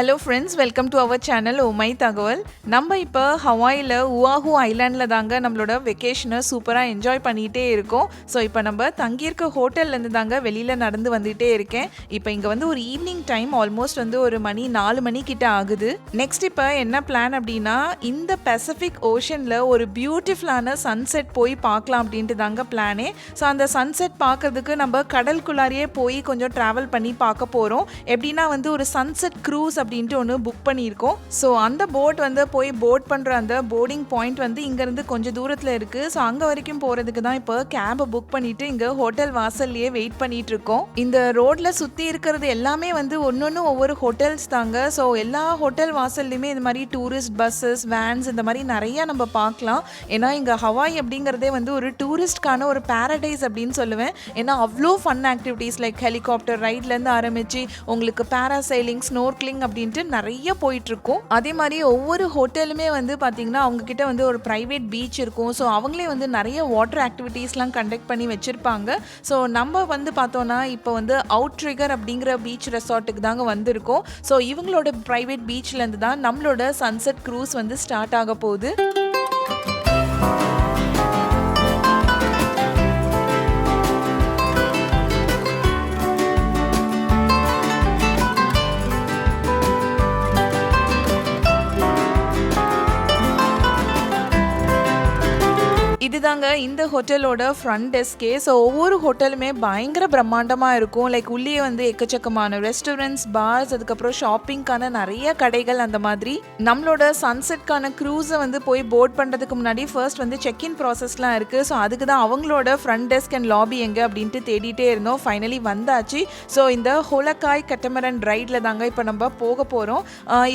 Hello friends welcome to our channel உமை தகவல் நம்ம இப்போ ஹவாயில் உவாஹூ ஐலாண்டில் தாங்க நம்மளோட வெக்கேஷனை சூப்பராக என்ஜாய் பண்ணிகிட்டே இருக்கோம். ஸோ இப்போ நம்ம தங்கியிருக்க ஹோட்டல்லேருந்து தாங்க வெளியில் நடந்து வந்துகிட்டே இருக்கேன். இப்போ இங்கே வந்து ஒரு ஈவினிங் டைம் ஆல்மோஸ்ட் வந்து ஒரு மணி நாலு மணி கிட்ட ஆகுது. நெக்ஸ்ட் இப்போ என்ன பிளான் அப்படின்னா இந்த பசிபிக் ஓஷனில் ஒரு பியூட்டிஃபுல்லான சன்செட் போய் பார்க்கலாம் அப்படின்ட்டு தாங்க பிளானே ஸோ அந்த சன்செட் பார்க்கறதுக்கு நம்ம கடல்குள்ளாரியே போய் கொஞ்சம் ட்ராவல் பண்ணி பார்க்க போகிறோம் எப்படின்னா வந்து ஒரு சன்செட் க்ரூஸ் அப்படின்ட்டு ஒன்று புக் பண்ணியிருக்கோம். ஸோ அந்த போட் வந்து போய் போட் பண்ணுற அந்த போர்டிங் பாயிண்ட் வந்து இங்கேருந்து கொஞ்சம் தூரத்தில் இருக்குது ஸோ அங்கே வரைக்கும் போகிறதுக்கு தான் இப்போ கேபை புக் பண்ணிட்டு இங்கே ஹோட்டல் வாசல்லையே வெயிட் பண்ணிட்டு இருக்கோம். இந்த ரோட்டில் சுற்றி இருக்கிறது எல்லாமே வந்து ஒன்று ஒவ்வொரு ஹோட்டல்ஸ் தாங்க. ஸோ எல்லா ஹோட்டல் வாசல்லையுமே இந்த மாதிரி டூரிஸ்ட் பஸ்ஸஸ் வேன்ஸ் இந்த மாதிரி நிறையா நம்ம பார்க்கலாம். ஏன்னா இங்கே ஹவாய் அப்படிங்கிறதே வந்து ஒரு டூரிஸ்ட்கான ஒரு பேரடைஸ் அப்படின்னு சொல்லுவேன். ஏன்னா அவ்வளோ ஃபன் ஆக்டிவிட்டீஸ் லைக் ஹெலிகாப்டர் ரைட்லேருந்து ஆரம்பித்து உங்களுக்கு பேராசைலிங் ஸ்னோர்க்லிங் அப்படின்ட்டு நிறைய போயிட்டுருக்கும். அதே மாதிரி ஒவ்வொரு ஹோட்டலுமே வந்து பார்த்திங்கன்னா அவங்கக்கிட்ட வந்து ஒரு ப்ரைவேட் பீச் இருக்கும். ஸோ அவங்களே வந்து நிறைய வாட்டர் ஆக்டிவிட்டீஸ்லாம் கண்டக்ட் பண்ணி வச்சுருப்பாங்க. ஸோ நம்ம வந்து பார்த்தோன்னா இப்போ வந்து அவுட் ட்ரிகர் அப்படிங்கிற பீச் ரெசார்ட்டுக்கு தாங்க வந்திருக்கோம். ஸோ இவங்களோட ப்ரைவேட் பீச்லேருந்து தான் நம்மளோட சன்செட் க்ரூஸ் வந்து ஸ்டார்ட் ஆக போகுது. இதுதாங்க இந்த ஹோட்டலோட ஃப்ரண்ட் டெஸ்கே ஸோ ஒவ்வொரு ஹோட்டலுமே பயங்கர பிரம்மாண்டமாக இருக்கும். லைக் உள்ளே வந்து எக்கச்சக்கமான ரெஸ்டாரண்ட்ஸ் பார்ஸ் அதுக்கப்புறம் ஷாப்பிங்க்கான நிறைய கடைகள் அந்த மாதிரி. நம்மளோட சன்செட்கான க்ரூஸை வந்து போய் போர்ட் பண்ணுறதுக்கு முன்னாடி ஃபர்ஸ்ட் வந்து செக்இன் ப்ராசஸ்லாம் இருக்குது ஸோ அதுக்கு தான் அவங்களோட ஃப்ரண்ட் டெஸ்க் அண்ட் லாபி எங்கே அப்படின்ட்டு தேடிட்டே இருந்தோம். ஃபைனலி வந்தாச்சு. ஸோ இந்த ஹோலக்காய் கட்டமரன் ரைடில் தாங்க இப்போ நம்ம போக போகிறோம்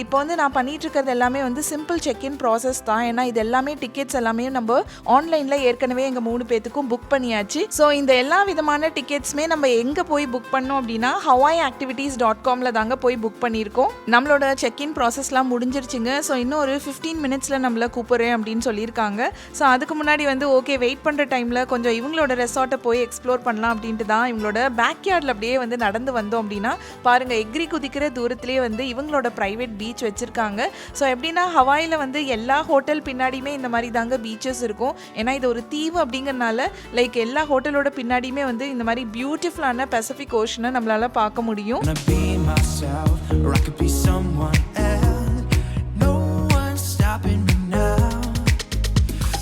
இப்போ வந்து நான் பண்ணிகிட்டு இருக்கிறது எல்லாமே வந்து சிம்பிள் செக்இன் ப்ராசஸ் தான். ஏன்னா இது எல்லாமே டிக்கெட்ஸ் எல்லாமே நம்ம ஆன்லைன் ஆன்லைனில் ஏற்கனவே எங்கள் மூணு பேத்துக்கும் புக் பண்ணியாச்சு. ஸோ இந்த எல்லா விதமான டிக்கெட்ஸுமே நம்ம எங்கே போய் புக் பண்ணோம் அப்படின்னா ஹவாய் ஆக்டிவிட்டீஸ் டாட் காமில் தாங்க போய் புக் பண்ணியிருக்கோம். நம்மளோட செக்இன் ப்ராசஸ்லாம் முடிஞ்சிருச்சுங்க. ஸோ இன்னும் ஒரு ஃபிஃப்டீன் மினிட்ஸில் நம்மளை கூப்பிட்றேன் அப்படின்னு சொல்லியிருக்காங்க. ஸோ அதுக்கு முன்னாடி வந்து ஓகே வெயிட் பண்ணுற டைமில் கொஞ்சம் இவங்களோட ரெசார்ட்டை போய் எக்ஸ்ப்ளோர் பண்ணலாம் அப்படின்ட்டு தான் இவங்களோட பேக்யார்டில் அப்படியே வந்து நடந்து வந்தோம் அப்படின்னா பாருங்கள் எக்ரி குதிக்கிற தூரத்திலே வந்து இவங்களோட ப்ரைவேட் பீச் வச்சுருக்காங்க. ஸோ எப்படின்னா ஹவாயில் வந்து எல்லா ஹோட்டல் பின்னாடியுமே இந்த மாதிரி தாங்க பீச்சஸ் இருக்கும். ஏன்னா இது ஒரு தீவு அப்படிங்கிறனால லைக் எல்லா ஹோட்டலோட பின்னாடியுமே வந்து இந்த மாதிரி பியூட்டிஃபுல்லான பசிபிக் ஓஷனை நம்மளால பார்க்க முடியும்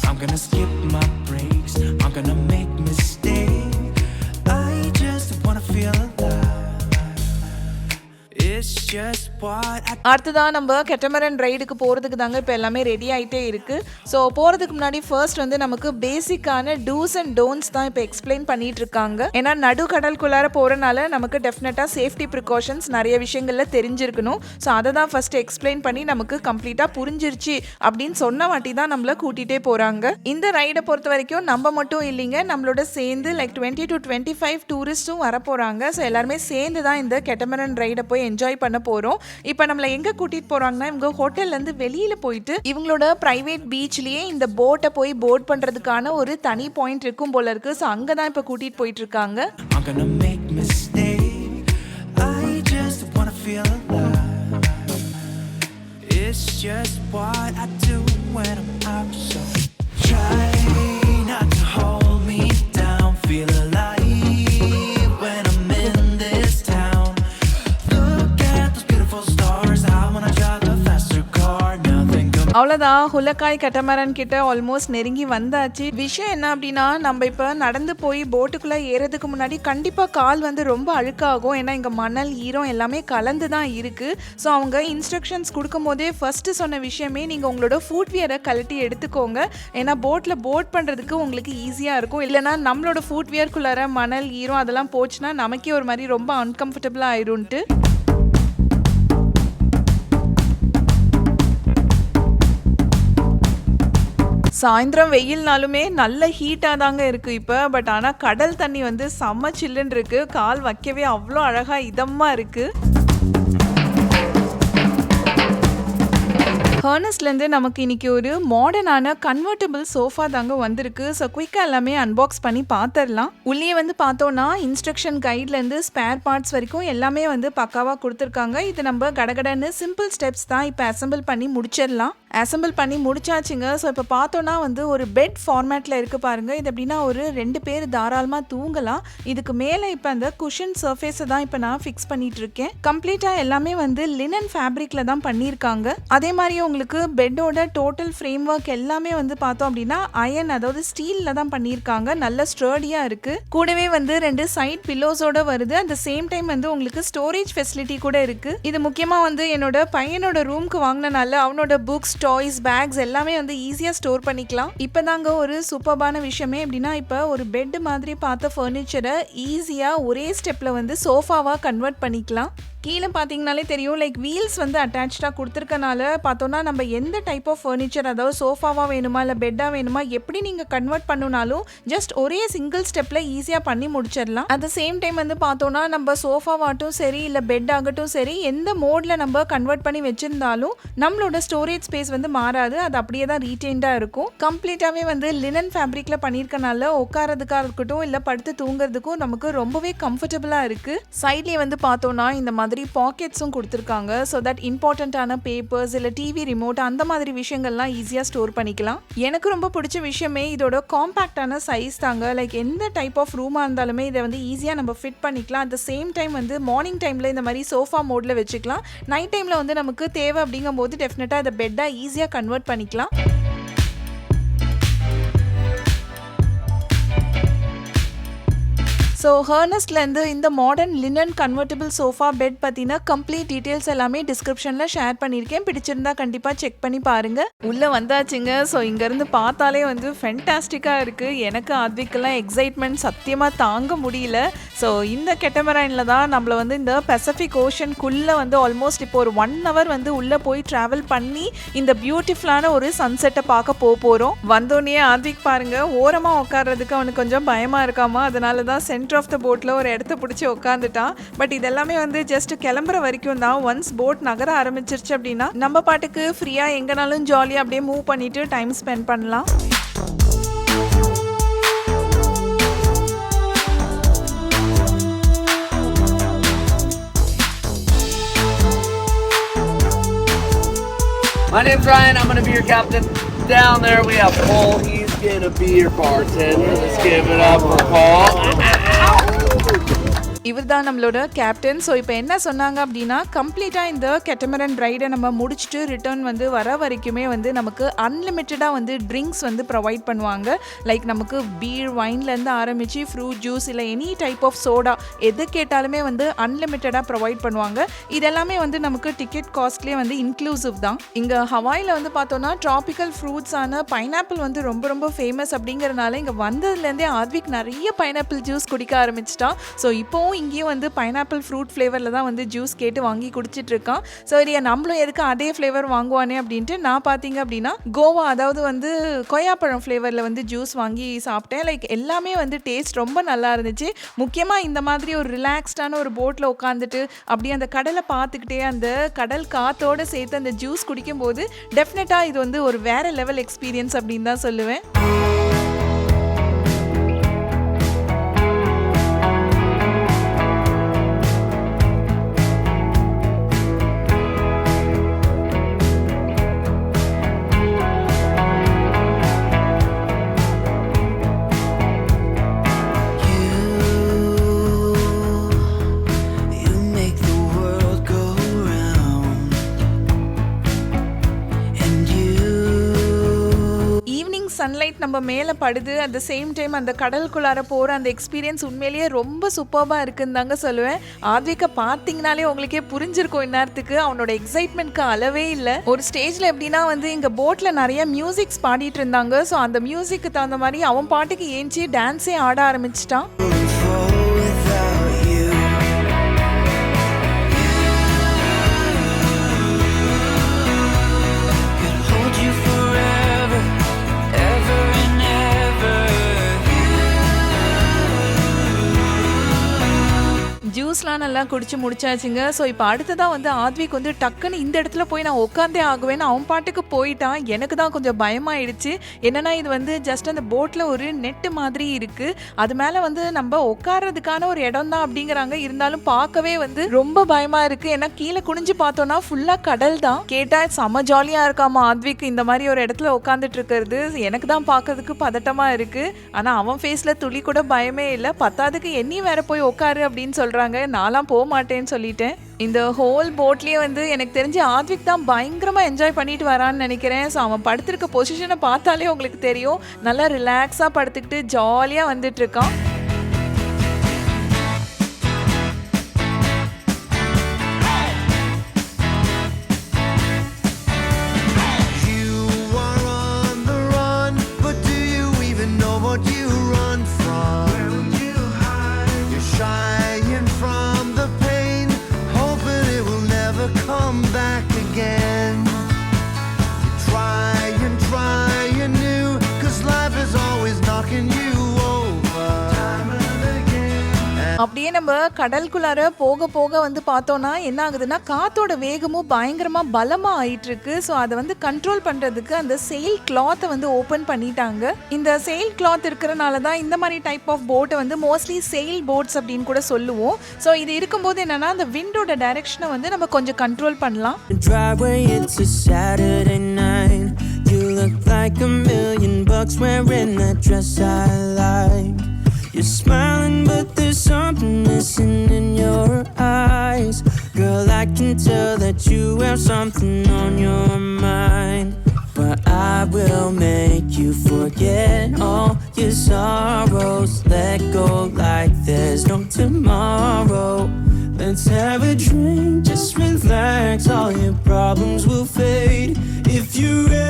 I'm gonna skip my breaks. I'm gonna make mistakes. I just wanna feel alive. It's அடுத்ததான் நம்ம கெட்டமரன் ரைடுக்கு போகிறதுக்கு தாங்க இப்போ எல்லாமே ரெடி ஆகிட்டே இருக்குது ஸோ போகிறதுக்கு முன்னாடி ஃபர்ஸ்ட் வந்து நமக்கு பேசிக்கான டூஸ் அண்ட் டோன்ஸ் தான் இப்போ எக்ஸ்பிளைன் பண்ணிட்டு இருக்காங்க. ஏன்னா நடு கடலுக்குள்ளார போகிறனால நமக்கு டெஃபினட்டாக சேஃப்டி ப்ரிகாஷன்ஸ் நிறைய விஷயங்களில் தெரிஞ்சிருக்கணும். ஸோ அதை தான் ஃபர்ஸ்ட் எக்ஸ்பிளைன் பண்ணி நமக்கு கம்ப்ளீட்டாக புரிஞ்சிருச்சு அப்படின்னு சொன்ன வாட்டி தான் நம்மளை கூட்டிகிட்டே போகிறாங்க இந்த ரைடை பொறுத்த வரைக்கும் நம்ம மட்டும் இல்லைங்க நம்மளோட சேர்ந்து like twenty two twenty five டூரிஸ்ட்டும் வர போகிறாங்க ஸோ எல்லாருமே சேர்ந்து தான் இந்த கெட்டமரன் ரைடை போய் என்ஜாய் பண்ண போகிறோம் இப்போ நம்மளை எங்கே கூட்டிகிட்டு போகிறாங்கன்னா இவங்க ஹோட்டல்லேருந்து வெளியில் போயிட்டு இவங்களோட ப்ரைவேட் பீச்லேயே இந்த போட்டை போய் போட் பண்ணுறதுக்கான ஒரு தனி பாயிண்ட் இருக்கும் போல இருக்குது ஸோ அங்கே தான் இப்போ கூட்டிகிட்டு போயிட்டுருக்காங்க It's just what I do when I'm out. So try. அவ்வளோதான் ஹுலக்காய் கட்டமரன் கிட்ட ஆல்மோஸ்ட் நெருங்கி வந்தாச்சு. விஷயம் என்ன அப்படின்னா நம்ம இப்போ நடந்து போய் போட்டுக்குள்ளே ஏறதுக்கு முன்னாடி கண்டிப்பாக கால் வந்து ரொம்ப அழுக்காகும். ஏன்னா இங்கே மணல் ஈரம் எல்லாமே கலந்து தான் இருக்குது ஸோ அவங்க இன்ஸ்ட்ரக்ஷன்ஸ் கொடுக்கும் போதே ஃபஸ்ட்டு சொன்ன விஷயமே நீங்கள் உங்களோட ஃபுட்வியரை கழட்டி எடுத்துக்கோங்க. ஏன்னா போட்டில் போட் பண்ணுறதுக்கு உங்களுக்கு ஈஸியாக இருக்கும். இல்லைனா நம்மளோட ஃபுட்வியர்க்குள்ளார மணல் ஈரம் அதெல்லாம் போச்சுன்னா நமக்கே ஒரு மாதிரி ரொம்ப அன்கம்ஃபர்டபுளாக ஆயிரும்ன்ட்டு. சாயந்தரம் வெயில்னாலுமே நல்ல ஹீட்டாக தாங்க இருக்குது இப்போ. பட் ஆனால் கடல் தண்ணி வந்து செம்ம சில்லுன்னு இருக்குது கால் வைக்கவே அவ்வளோ அழகாக இதமாக இருக்குது ஹர்னஸ்லேருந்து நமக்கு இன்னைக்கு ஒரு மாடர்னான கன்வெர்ட்டபிள் சோஃபா தாங்க வந்திருக்கு. ஸோ குயிக்காக எல்லாமே அன்பாக்ஸ் பண்ணி பார்த்துடலாம் உள்ளே வந்து பார்த்தோன்னா இன்ஸ்ட்ரக்ஷன் கைட்லேருந்து ஸ்பேர் பார்ட்ஸ் வரைக்கும் எல்லாமே வந்து பக்காவாக கொடுத்துருக்காங்க. இது நம்ம கடகடன்னு சிம்பிள் ஸ்டெப்ஸ் தான் இப்போ அசெம்பிள் பண்ணி முடிச்சிடலாம். அசெம்பிள் பண்ணி முடிச்சாச்சுங்க. ஸோ இப்போ பார்த்தோன்னா வந்து ஒரு பெட் ஃபார்மேட்டில் இருக்குது பாருங்கள் இது எப்படின்னா ஒரு ரெண்டு பேர் தாராளமாக தூங்கலாம். இதுக்கு மேலே இப்போ அந்த குஷன் சர்ஃபேஸை தான் இப்போ நான் ஃபிக்ஸ் பண்ணிட்டு இருக்கேன். கம்ப்ளீட்டாக எல்லாமே வந்து லினன் ஃபேப்ரிக்கில் தான் பண்ணியிருக்காங்க. அதே மாதிரி உங்களுக்கு பெட்டோட டோட்டல் ஃப்ரேம் ஒர்க் எல்லாமே வந்து பார்த்தோம் அப்படின்னா அயன் அதாவது ஸ்டீலில் தான் பண்ணியிருக்காங்க. நல்ல ஸ்டர்டியாக இருக்குது கூடவே வந்து ரெண்டு சைட் பில்லோஸோட வருது. அட் சேம் டைம் வந்து உங்களுக்கு ஸ்டோரேஜ் ஃபெசிலிட்டி கூட இருக்குது இது முக்கியமாக வந்து என்னோட பையனோட ரூம்க்கு வாங்கினனால அவனோட புக்ஸ் டாய்ஸ் பேக்ஸ் எல்லாமே வந்து ஈஸியாக ஸ்டோர் பண்ணிக்கலாம். இப்போ தாங்க ஒரு சூப்பர்பான விஷயமே எப்படின்னா இப்போ ஒரு பெட் மாதிரி பார்த்த ஃபர்னிச்சரை ஈஸியாக ஒரே ஸ்டெப்பில் வந்து சோஃபாவாக கன்வெர்ட் பண்ணிக்கலாம். கீழே பார்த்தீங்கனாலே தெரியும் லைக் வீல்ஸ் வந்து அட்டாச்சாக கொடுத்துருக்கனால பார்த்தோன்னா நம்ம எந்த டைப் ஆஃப் ஃபர்னிச்சர் அதாவது சோஃபாவாக வேணுமா இல்லை பெட்டாக வேணுமா எப்படி நீங்கள் கன்வெர்ட் பண்ணுனாலும் ஜஸ்ட் ஒரே சிங்கிள் ஸ்டெப்பில் ஈஸியாக பண்ணி முடிச்சிடலாம். அட் த சேம் டைம் வந்து பார்த்தோன்னா நம்ம சோஃபாவாகட்டும் சரி இல்லை பெட் ஆகட்டும் சரி எந்த மோடில் நம்ம கன்வெர்ட் பண்ணி வச்சுருந்தாலும் நம்மளோட ஸ்டோரேஜ் ஸ்பேஸ் வந்து மாறாது அது அப்படியே தான் ரீட்டெயின்டாக இருக்கும். கம்ப்ளீட்டாகவே வந்து லினன் ஃபேப்ரிக்கில் பண்ணியிருக்கனால உட்காரதுக்காக இருக்கட்டும் இல்லை படுத்து தூங்குறதுக்கும் நமக்கு ரொம்பவே கம்ஃபர்டபுளாக இருக்குது சைட்லேயே வந்து பார்த்தோன்னா இந்த மாதிரி பாக்கெட்ஸும் கொடுத்துருக்காங்க. ஸோ தட் இம்பார்ட்டண்ட்டான பேப்பர்ஸ் இல்லை டிவி ரிமோட் அந்த மாதிரி விஷயங்கள்லாம் ஈஸியாக ஸ்டோர் பண்ணிக்கலாம். எனக்கு ரொம்ப பிடிச்ச விஷயமே இதோட காம்பேக்டான சைஸ் தாங்க. லைக் எந்த டைப் ஆஃப் ரூமாக இருந்தாலுமே இதை வந்து ஈஸியாக நம்ம ஃபிட் பண்ணிக்கலாம். அட் த சேம் டைம் வந்து மார்னிங் டைமில் இந்த மாதிரி சோஃபா மோடில் வச்சுக்கலாம். நைட் டைமில் வந்து நமக்கு தேவை அப்படிங்கும்போது டெஃபினட்டாக இதை பெட்டாக ஈஸியாக கன்வெர்ட் பண்ணிக்கலாம். ஸோ ஹர்னஸ்ட்லேருந்து இந்த modern linen convertible sofa bed பார்த்தீங்கன்னா கம்ப்ளீட் டீட்டெயில்ஸ் எல்லாமே டிஸ்கிரிப்ஷனில் ஷேர் பண்ணியிருக்கேன். பிடிச்சிருந்தா கண்டிப்பாக செக் பண்ணி பாருங்கள் உள்ளே வந்தாச்சுங்க. ஸோ இங்கேருந்து பார்த்தாலே வந்து ஃபென்டாஸ்டிக்காக இருக்குது எனக்கு அதுக்கெல்லாம் எக்ஸைட்மெண்ட் சத்தியமாக தாங்க முடியல. ஸோ இந்த கெட்டமரானில் தான் நம்மளை வந்து இந்த பசிபிக் ஓஷனுக்குள்ளே வந்து ஆல்மோஸ்ட் இப்போ ஒரு ஒன் ஹவர் வந்து உள்ளே போய் ட்ராவல் பண்ணி இந்த பியூட்டிஃபுல்லான ஒரு சன்செட்டை பார்க்க போக போகிறோம் வந்தோடனே ஆத்விக் பாருங்கள் ஓரமாக உட்கார்றதுக்கு அவனுக்கு கொஞ்சம் பயமாக இருக்காமா? அதனால தான் சென்டர் ஆஃப் த போட்டில் ஒரு இடத்த பிடிச்சி உட்காந்துட்டான் பட் இதெல்லாமே வந்து ஜஸ்ட் கிளம்புற வரைக்கும் தான் ஒன்ஸ் போட் நகர ஆரம்பிச்சிருச்சு அப்படின்னா நம்ம பாட்டுக்கு ஃப்ரீயாக எங்கனாலும் ஜாலியாக அப்படியே மூவ் பண்ணிட்டு டைம் ஸ்பெண்ட் பண்ணலாம் My name's Ryan. I'm going to be your captain. Down there we have Paul. He's going to be your bartender. Let's give it up for Paul. இவர் தான் நம்மளோட கேப்டன் ஸோ இப்போ என்ன சொன்னாங்க அப்படின்னா கம்ப்ளீட்டாக இந்த கெட்டமரன் ரைடை நம்ம முடிச்சுட்டு ரிட்டர்ன் வந்து வர வரைக்குமே வந்து நமக்கு அன்லிமிட்டடாக வந்து ட்ரிங்க்ஸ் வந்து ப்ரொவைட் பண்ணுவாங்க. லைக் நமக்கு பீர் வைன்லேருந்து ஆரம்பித்து ஃப்ரூட் ஜூஸ் இல்லை எனி டைப் ஆஃப் சோடா எது கேட்டாலுமே வந்து அன்லிமிட்டடாக ப்ரொவைட் பண்ணுவாங்க. இதெல்லாமே வந்து நமக்கு டிக்கெட் காஸ்ட்லேயே வந்து இன்க்ளூசிவ் தான். இங்கே ஹவாயில் வந்து பார்த்தோன்னா ட்ராபிக்கல் ஃப்ரூட்ஸான பைனாப்பிள் வந்து ரொம்ப ரொம்ப ஃபேமஸ் அப்படிங்கிறனால இங்கே வந்ததுலேருந்தே ஆத்விக் நிறைய பைனாப்பிள் ஜூஸ் குடிக்க ஆரம்பிச்சிட்டான். ஸோ இப்போவும் இங்கேயும் வந்து பைனாப்பிள் ஃப்ரூட் ஃப்ளேவரில் தான் வந்து ஜூஸ் கேட்டு வாங்கி குடிச்சிட்டு இருக்கான் இல்லையா நம்மளும் எதுக்கு அதே ஃப்ளேவர் வாங்குவானே அப்படின்ட்டு நான் பார்த்தீங்க அப்படின்னா கோவா அதாவது வந்து கொய்யாப்பழம் ஃப்ளேவரில் வந்து ஜூஸ் வாங்கி சாப்பிட்டேன். லைக் எல்லாமே வந்து டேஸ்ட் ரொம்ப நல்லா இருந்துச்சு. முக்கியமாக இந்த மாதிரி ஒரு ரிலாக்ஸ்டான ஒரு போட்டில் உட்காந்துட்டு அப்படியே அந்த கடலை பார்த்துக்கிட்டே அந்த கடல் காத்தோடு சேர்த்து அந்த ஜூஸ் குடிக்கும்போது டெஃபினட்டாக இது வந்து ஒரு வேற லெவல் எக்ஸ்பீரியன்ஸ் அப்படின்னு தான் சொல்லுவேன். மேலே படுது. அட் த சேம் டைம் அந்த கடலுக்குள்ளார போகிற அந்த எக்ஸ்பீரியன்ஸ் உண்மையிலேயே ரொம்ப சூப்பர்பாக இருக்குன்னு தாங்க சொல்லுவேன். ஆத்விகா பார்த்தீங்கனாலே உங்களுக்கே புரிஞ்சிருக்கும் இந்நேரத்துக்கு. அவனோட எக்ஸைட்மெண்ட்க்கு அளவே இல்லை. ஒரு ஸ்டேஜில் எப்படின்னா வந்து இங்கே போட்டில் நிறைய மியூசிக்ஸ் பாடிட்டு இருந்தாங்க. ஸோ அந்த மியூசிக்கு தகுந்த மாதிரி அவன் பாட்டுக்கு ஏஞ்சி டான்ஸே ஆட ஆரம்பிச்சிட்டான். ஜூஸ்லாம் நல்லா குடிச்சு முடிச்சாச்சுங்க. ஸோ இப்போ அடுத்ததாக வந்து ஆத்விக் வந்து டக்குன்னு இந்த இடத்துல போய் நான் உட்காந்தே ஆகுவேன்னு அவன் பாட்டுக்கு போயிட்டான். எனக்கு தான் கொஞ்சம் பயமாயிடுச்சு. என்னன்னா இது வந்து ஜஸ்ட் அந்த போட்டில் ஒரு நெட்டு மாதிரி இருக்கு. அது மேலே வந்து நம்ம உட்கார்றதுக்கான ஒரு இடம் தான் அப்படிங்கிறாங்க. இருந்தாலும் பார்க்கவே வந்து ரொம்ப பயமா இருக்கு. ஏன்னா கீழே குனிஞ்சு பார்த்தோம்னா ஃபுல்லாக கடல் தான். கேட்டா செம ஜாலியாக இருக்காமா ஆத்விக் இந்த மாதிரி ஒரு இடத்துல உட்காந்துட்டு இருக்கிறது? எனக்கு தான் பார்க்கறதுக்கு பதட்டமா இருக்கு. ஆனால் அவன் ஃபேஸில் துளி கூட பயமே இல்லை. பத்தாவதுக்கு என்னி வேற போய் உட்காரு அப்படின்னு சொல்றாங்க. நான்லாம் போக மாட்டேன்னு சொல்லிட்டேன். இந்த ஹோல் போட்லேயே வந்து எனக்கு தெரிஞ்சு ஆத்விக் தான் பயங்கரமாக என்ஜாய் பண்ணிட்டு வரான்னு நினைக்கிறேன். ஸோ அவன் படுத்திருக்க பொசிஷனை பார்த்தாலே உங்களுக்கு தெரியும். நல்லா ரிலாக்ஸாக படுத்துக்கிட்டு ஜாலியாக வந்துட்டு இருக்கான். நம்ம கடலுக்குள்ளார போக போக வந்து பார்த்தோன்னா என்ன ஆகுதுன்னா காத்தோட வேகமும் பயங்கரமாக பலமாக ஆயிட்டு இருக்கு ஸோ அதை வந்து கண்ட்ரோல் பண்ணுறதுக்கு அந்த செயில் கிளாத்தை வந்து ஓப்பன் பண்ணிட்டாங்க இந்த செயில் கிளாத் இருக்கிறனால தான் இந்த மாதிரி டைப் ஆஃப் போட்டை வந்து மோஸ்ட்லி செயில் போட்ஸ் அப்படின்னு கூட சொல்லுவோம் ஸோ இது இருக்கும்போது என்னன்னா அந்த விண்டோட டைரக்ஷனை வந்து நம்ம கொஞ்சம் கண்ட்ரோல் பண்ணலாம். You look like a million bucks wearing that dress I like. You're smiling, but there's something missing in your eyes. Girl, I can tell that you have something on your mind. But I will make you forget all your sorrows. Let go like there's no tomorrow. Let's have a drink, just relax. All your problems will fade. If you're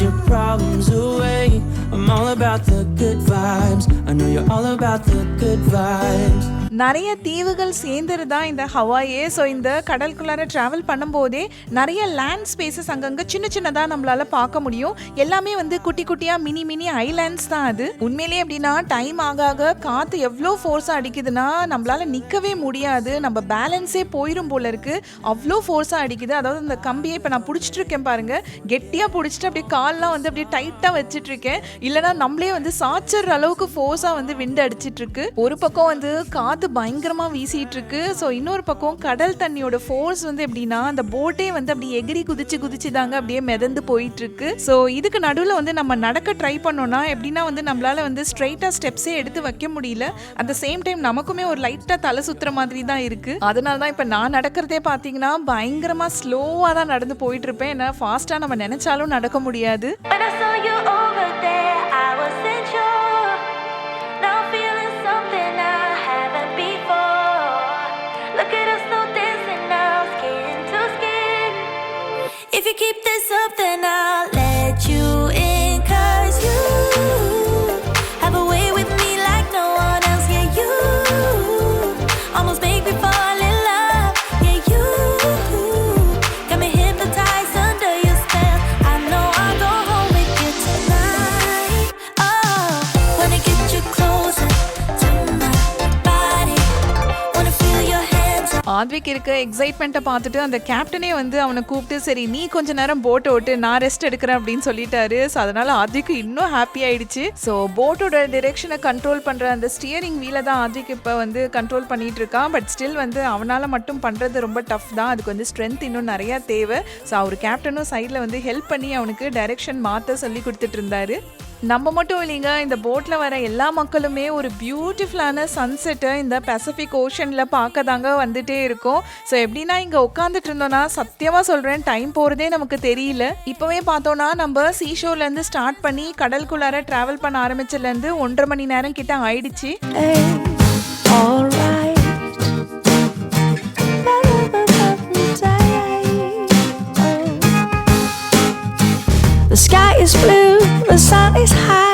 your problems away. I'm all about the good vibes. I know you're all about the good vibes. நிறைய தீவுகள் சேர்ந்துரு தான் இந்த ஹவாயே. So இந்த கடலுக்குள்ளார travel பண்ணும்போதே நிறைய land spaces அங்கங்கே சின்ன சின்னதாக நம்மளால் பார்க்க முடியும். எல்லாமே வந்து குட்டி குட்டியாக மினி மினி ஐலாண்ட்ஸ் தான் அது. உண்மையிலேயே அப்படின்னா டைம் ஆக ஆக காற்று எவ்வளோ ஃபோர்ஸாக அடிக்குதுன்னா நம்மளால் நிற்கவே முடியாது. நம்ம பேலன்ஸே போயிடும் போல இருக்கு. அவ்வளோ ஃபோர்ஸாக அடிக்குது. அதாவது இந்த கம்பியை இப்போ நான் பிடிச்சிட்டு இருக்கேன் பாருங்கள் கெட்டியாக பிடிச்சிட்டு அப்படியே கால்லாம் வந்து அப்படியே டைட்டாக வச்சிட்டு இருக்கேன். இல்லைன்னா நம்மளே வந்து சாச்சர் அளவுக்கு ஃபோர்ஸாக வந்து விண்டு அடிச்சிட்ருக்கு ஒரு பக்கம் வந்து காற்று பயங்கரமாக வீசிகிட்டு இருக்கு ஸோ இன்னொரு பக்கம் கடல் தண்ணியோட ஃபோர்ஸ் வந்து எப்படின்னா அந்த போட்டே வந்து அப்படியே எகிரி குதிச்சு குதிச்சு தாங்க அப்படியே மிதந்து போயிட்டுருக்கு. ஸோ இதுக்கு நடுவில் வந்து நம்ம நடக்க ட்ரை பண்ணோன்னா எப்படின்னா வந்து நம்மளால வந்து ஸ்ட்ரைட்டாக ஸ்டெப்ஸே எடுத்து வைக்க முடியல. அட் த சேம் டைம் நமக்குமே ஒரு லைட்டாக தலை சுத்துற மாதிரி தான் இருக்குது அதனால தான் இப்போ நான் நடக்கிறதே பார்த்தீங்கன்னா பயங்கரமாக ஸ்லோவாக தான் நடந்து போயிட்டு இருப்பேன் ஏன்னா ஃபாஸ்ட்டாக நம்ம நினச்சாலும் நடக்க முடியாது. If you keep this up, then I'll let Satwik இருக்க எக்ஸைட்மெண்ட்டை பார்த்துட்டு அந்த கேப்டனே வந்து அவனை கூப்பிட்டு சரி நீ கொஞ்ச நேரம் போட்டை ஓட்டு நான் ரெஸ்ட் எடுக்கிறேன் அப்படின்னு சொல்லிட்டாரு. ஸோ அதனால ஆத்விக்கு இன்னும் ஹாப்பி ஆயிடுச்சு. ஸோ போட்டோட டிரெக்ஷனை கண்ட்ரோல் பண்ற அந்த ஸ்டியரிங் வீலை தான் ஆத்விக் இப்போ வந்து கண்ட்ரோல் பண்ணிட்டு இருக்கான். பட் ஸ்டில் வந்து அவனால மட்டும் பண்றது ரொம்ப டஃப் தான். அதுக்கு வந்து ஸ்ட்ரென்த் இன்னும் நிறைய தேவை. ஸோ அவர் கேப்டனும் சைடில் வந்து ஹெல்ப் பண்ணி அவனுக்கு டைரெக்ஷன் மாற்ற சொல்லி கொடுத்துட்டு இருந்தாரு. நம்ம மட்டும் இல்லைங்க இந்த போட்டில் வர எல்லா மக்களுமே ஒரு பியூட்டிஃபுல்லான சன்செட்டை இந்த பசிபிக் ஓஷனில் பார்க்க தாங்க வந்துட்டே இருக்கும். ஸோ எப்படின்னா இங்கே உட்காந்துட்டு இருந்தோம்னா சத்தியமாக சொல்கிறேன் டைம் போகிறதே நமக்கு தெரியல. இப்போவே பார்த்தோன்னா நம்ம சீஷோர்லேருந்து ஸ்டார்ட் பண்ணி கடலுக்குள்ளார ட்ராவல் பண்ண ஆரம்பிச்சதுலேருந்து ஒன்றரை மணி நேரம் கிட்ட ஆயிடுச்சு. Is blue, the sun is high.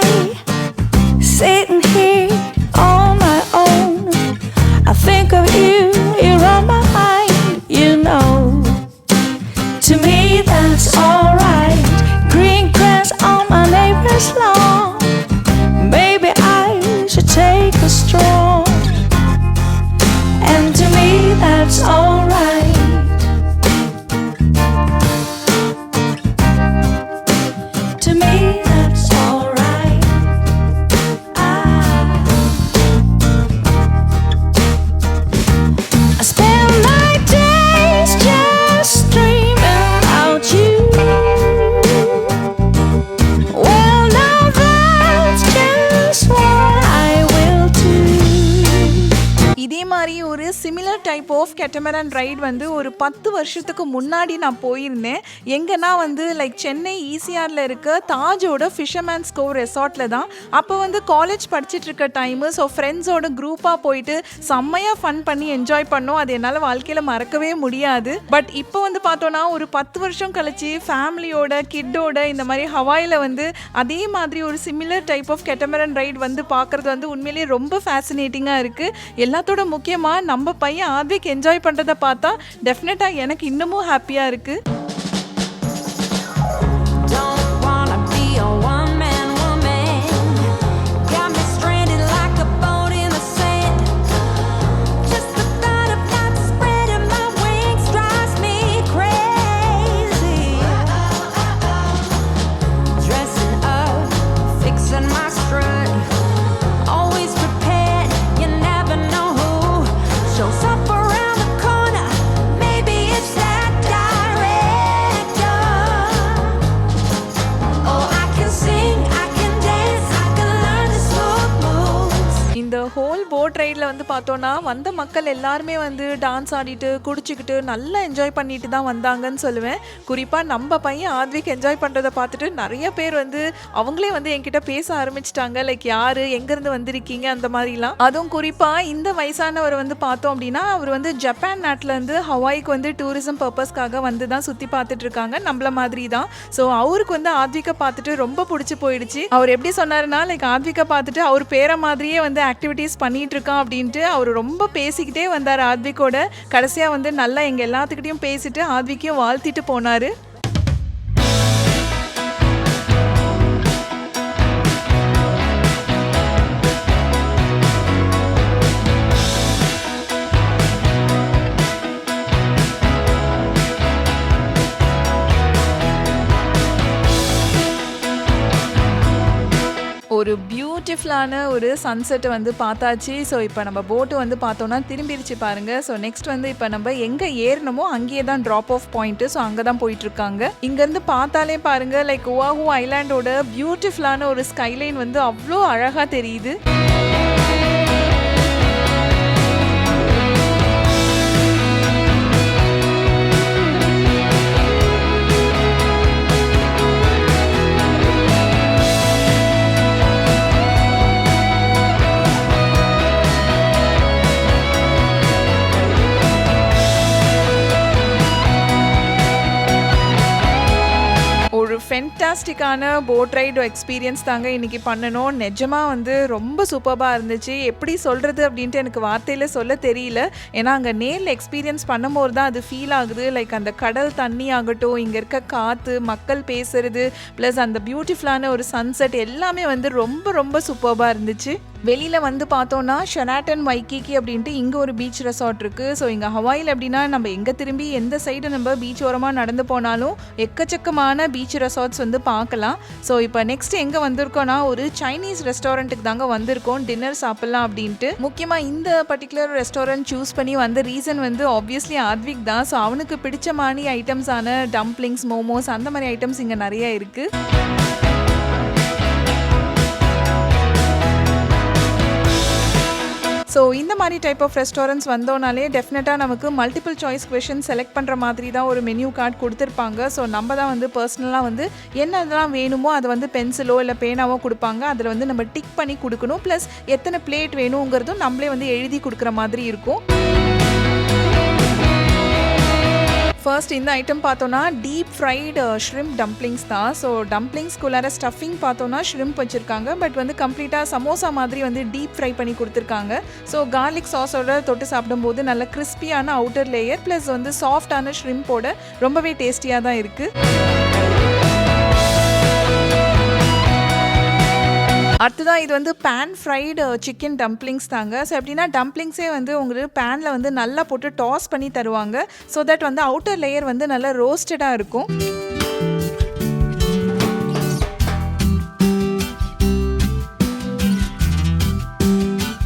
Catamaran ride வந்து ஒரு பத்து வருஷத்துக்கு முன்னாடி நான் போயிருந்தேன். எங்கன்னா வந்து லைக் சென்னை ஈசிஆரில் இருக்க தாஜோட ஃபிஷர்மேன்ஸ் ஸ்கோர் ரெசார்ட்டில் தான். அப்போ வந்து காலேஜ் படிச்சுட்டு இருக்க டைமு ஸோ ஃப்ரெண்ட்ஸோட குரூப்பாக போயிட்டு செம்மையாக ஃபன் பண்ணி என்ஜாய் பண்ணோம். அது என்னால் வாழ்க்கையில் மறக்கவே முடியாது. பட் இப்போ வந்து பார்த்தோன்னா ஒரு பத்து வருஷம் கழிச்சு ஃபேமிலியோட கிட்டோட இந்த மாதிரி ஹவாயில் வந்து அதே மாதிரி ஒரு similar type of catamaran ride வந்து பார்க்குறது வந்து உண்மையிலேயே ரொம்ப ஃபேசினேட்டிங்காக இருக்குது எல்லாத்தோட முக்கியமாக நம்ம பையன் ஆத்விக் என்ஜாய் பண்ணுறதை பார்த்தா டெஃபினட்டாக எனக்கு இன்னமும் ஹாப்பியாக இருக்குது இந்த ஹோல் போட் ரைடில் வந்து பார்த்தோன்னா வந்த மக்கள் எல்லாருமே வந்து டான்ஸ் ஆடிட்டு குடிச்சிக்கிட்டு நல்லா என்ஜாய் பண்ணிட்டு தான் வந்தாங்கன்னு சொல்லுவேன். குறிப்பாக நம்ம பையன் ஆத்விக் என்ஜாய் பண்ணுறதை பார்த்துட்டு நிறைய பேர் வந்து அவங்களே வந்து என்கிட்ட பேச ஆரம்பிச்சிட்டாங்க. லைக் யார்? எங்கேருந்து வந்திருக்கீங்க? அந்த மாதிரிலாம். அதுவும் குறிப்பாக இந்த வயசானவர் வந்து பார்த்தோம் அப்படின்னா அவர் வந்து ஜப்பான் நாட்டிலேருந்து ஹவாய்க்கு வந்து டூரிசம் பர்பஸ்க்காக வந்து தான் சுற்றி பார்த்துட்டு இருக்காங்க. நம்மள மாதிரி தான். ஸோ அவருக்கு வந்து ஆத்விகை பார்த்துட்டு ரொம்ப பிடிச்சி போயிடுச்சு. அவர் எப்படி சொன்னாருன்னா லைக் ஆத்விகை பார்த்துட்டு அவர் பேரை மாதிரியே வந்து ஆக்டிவிட்டீஸ் பண்ணி இருக்கான் அப்படின்ட்டு அவர் ரொம்ப பேசிக்கிட்டே வந்தார் ஆத்விகோட. கடைசியாக வந்து நல்லா எங்கள் எல்லாத்துக்கிட்டையும் பேசிட்டு ஆத்விக்கையும் வாழ்த்திட்டு போனார். ஒரு பியூட்டிஃபுல்லான ஒரு சன்செட்டை வந்து பார்த்தாச்சு. ஸோ இப்போ நம்ம போட்டு வந்து பார்த்தோன்னா திரும்பிடுச்சு பாருங்க. ஸோ நெக்ஸ்ட் வந்து இப்போ நம்ம எங்கே ஏறணுமோ அங்கேயே தான் ட்ராப் ஆஃப் பாயிண்ட்டு ஸோ அங்கே தான் போயிட்டுருக்காங்க. இங்கேருந்து பார்த்தாலே பாருங்க லைக் ஓவாஹூ ஐலாண்டோட பியூட்டிஃபுல்லான ஒரு ஸ்கைலைன் வந்து அவ்வளோ அழகாக தெரியுது. ஃபென்டாஸ்டிக்கான போட் ரைடு எக்ஸ்பீரியன்ஸ் தாங்க இன்றைக்கி பண்ணணும். நிஜமாக வந்து ரொம்ப சூப்பராக இருந்துச்சு. எப்படி சொல்கிறது அப்படின்ட்டு எனக்கு வார்த்தையில் சொல்ல தெரியல. ஏன்னா அங்கே நேரில் எக்ஸ்பீரியன்ஸ் பண்ணும்போது தான் அது ஃபீல் ஆகுது. லைக் அந்த கடல் தண்ணி ஆகட்டும் இங்கே இருக்க காற்று மக்கள் பேசுறது ப்ளஸ் அந்த பியூட்டிஃபுல்லான ஒரு சன்செட் எல்லாமே வந்து ரொம்ப ரொம்ப சூப்பராக இருந்துச்சு. வெளியில் வந்து பார்த்தோன்னா ஷெராட்டன் வைக்கிக்கி அப்படின்ட்டு இங்கே ஒரு பீச் ரெசார்ட் இருக்குது ஸோ இங்கே ஹவாயில் அப்படின்னா நம்ம எங்கே திரும்பி எந்த சைடு நம்ம பீச் ஓரமாக நடந்து போனாலும் எக்கச்சக்கமான பீச் ரெசார்ட்ஸ் வந்து பார்க்கலாம். ஸோ இப்போ நெக்ஸ்ட் எங்கே வந்திருக்கோன்னா ஒரு சைனீஸ் ரெஸ்டாரண்ட்டுக்கு தாங்க வந்திருக்கோம். டின்னர் சாப்பிட்லாம் அப்படின்ட்டு. முக்கியமாக இந்த பர்டிகுலர் ரெஸ்டாரண்ட் சூஸ் பண்ணி வந்த ரீசன் வந்து ஆப்வியஸ்லி ஆத்விக் தான். ஸோ அவனுக்கு பிடிச்ச மாதிரி ஐட்டம்ஸான டம்ப்ளிங்ஸ் மோமோஸ் அந்த மாதிரி ஐட்டம்ஸ் இங்கே நிறைய இருக்குது ஸோ இந்த மாதிரி டைப் ஆஃப் ரெஸ்டாரண்ட்ஸ் வந்தோனாலே டெஃபினட்டாக நமக்கு மல்டிபிள் சாய்ஸ் கொஷின் செலக்ட் பண்ணுற மாதிரி தான் ஒரு மெனியூ கார்டு கொடுத்துருப்பாங்க. ஸோ நம்ம தான் வந்து பர்சனலாக வந்து என்னதெல்லாம் வேணுமோ அதை வந்து பென்சிலோ இல்லை பேனாவோ கொடுப்பாங்க. அதில் வந்து நம்ம டிக் பண்ணி கொடுக்கணும். ப்ளஸ் எத்தனை பிளேட் வேணுங்கிறதும் நம்மளே வந்து எழுதி கொடுக்குற மாதிரி இருக்கும். ஃபர்ஸ்ட் இந்த ஐட்டம் பார்த்தோன்னா டீப் ஃப்ரைடு ஷ்ரிம்ப் டம்ப்ளிங்ஸ் தான். ஸோ டம்ப்ளிங்ஸ்குள்ளார ஸ்டஃபிங் பார்த்தோன்னா ஷ்ரிம்ப் வச்சுருக்காங்க. பட் வந்து கம்ப்ளீட்டாக சமோசா மாதிரி வந்து டீப் ஃப்ரை பண்ணி கொடுத்துருக்காங்க. ஸோ கார்லிக் சாஸோட தொட்டு சாப்பிடும்போது நல்ல கிறிஸ்பியான அவுட்டர் லேயர் ப்ளஸ் வந்து சாஃப்டான ஷ்ரிம்போட ரொம்பவே டேஸ்டியாக தான் இருக்குது அடுத்ததான் இது வந்து பேன் ஃப்ரைடு சிக்கன் டம்ப்ளிங்ஸ் தாங்க. ஸோ எப்படின்னா டம்ப்ளிங்ஸே வந்து உங்களுக்கு பேனில் வந்து நல்லா போட்டு டாஸ் பண்ணி தருவாங்க. ஸோ தட் வந்து அவுட்டர் லேயர் வந்து நல்லா ரோஸ்டடாக இருக்கும்.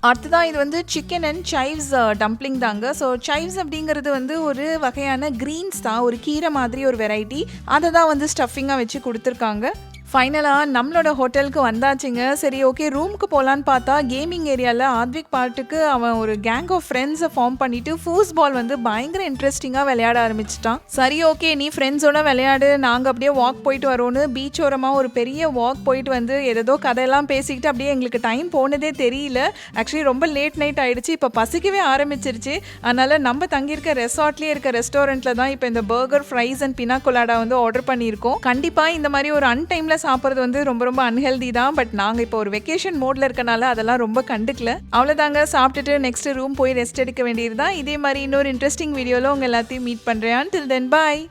அடுத்ததான் இது வந்து சிக்கன் அண்ட் சைவ்ஸ் டம்ப்ளிங் தாங்க. ஸோ சைவ்ஸ் அப்படிங்கிறது வந்து ஒரு வகையான க்ரீன்ஸ் தான். ஒரு கீரை மாதிரி ஒரு வெரைட்டி அதை தான் வந்து ஸ்டஃபிங்காக வச்சு கொடுத்துருக்காங்க. ஃபைனலாக நம்மளோட ஹோட்டலுக்கு வந்தாச்சுங்க. சரி ஓகே ரூமுக்கு போகலான்னு பார்த்தா கேமிங் ஏரியாவில் ஆத்விக் பார்ட்டுக்கு அவன் ஒரு கேங் ஆஃப் ஃப்ரெண்ட்ஸை ஃபார்ம் பண்ணிட்டு ஃபூஸ் பால் வந்து பயங்கர இன்ட்ரெஸ்டிங்காக விளையாட ஆரம்பிச்சிட்டான். சரி ஓகே நீ ஃப்ரெண்ட்ஸோட விளையாடு நாங்கள் அப்படியே வாக் போயிட்டு வரோன்னு பீச் ஓரமாக ஒரு பெரிய வாக் போயிட்டு வந்து ஏதோ கதையெல்லாம் பேசிக்கிட்டு அப்படியே எங்களுக்கு டைம் போனதே தெரியல. ஆக்சுவலி ரொம்ப லேட் நைட் ஆகிடுச்சு இப்போ பசிக்கவே ஆரம்பிச்சிருச்சு. அதனால் நம்ம தங்கியிருக்க ரெசார்ட்லேயே இருக்க ரெஸ்டாரண்ட்டில் தான் இப்போ இந்த burger fries and pina colada வந்து ஆர்டர் பண்ணியிருக்கோம். கண்டிப்பாக இந்த மாதிரி ஒரு அன்டைமில் சாப்பிட்றது வந்து ரொம்ப ரொம்ப அன்ஹெல்தி தான். பட் நாங்கள் இப்போ ஒரு வெக்கேஷன் மோடில் இருக்கனால அதெல்லாம் ரொம்ப கண்டுக்கல. அவ்வளோதாங்க சாப்பிட்டுட்டு நெக்ஸ்ட் ரூம் போய் ரெஸ்ட் எடுக்க வேண்டியது தான் இதே மாதிரி இன்னொரு இன்ட்ரெஸ்டிங் வீடியோவில் உங்கள் எல்லாத்தையும் மீட் பண்ணுறேன் டில் தென் பாய்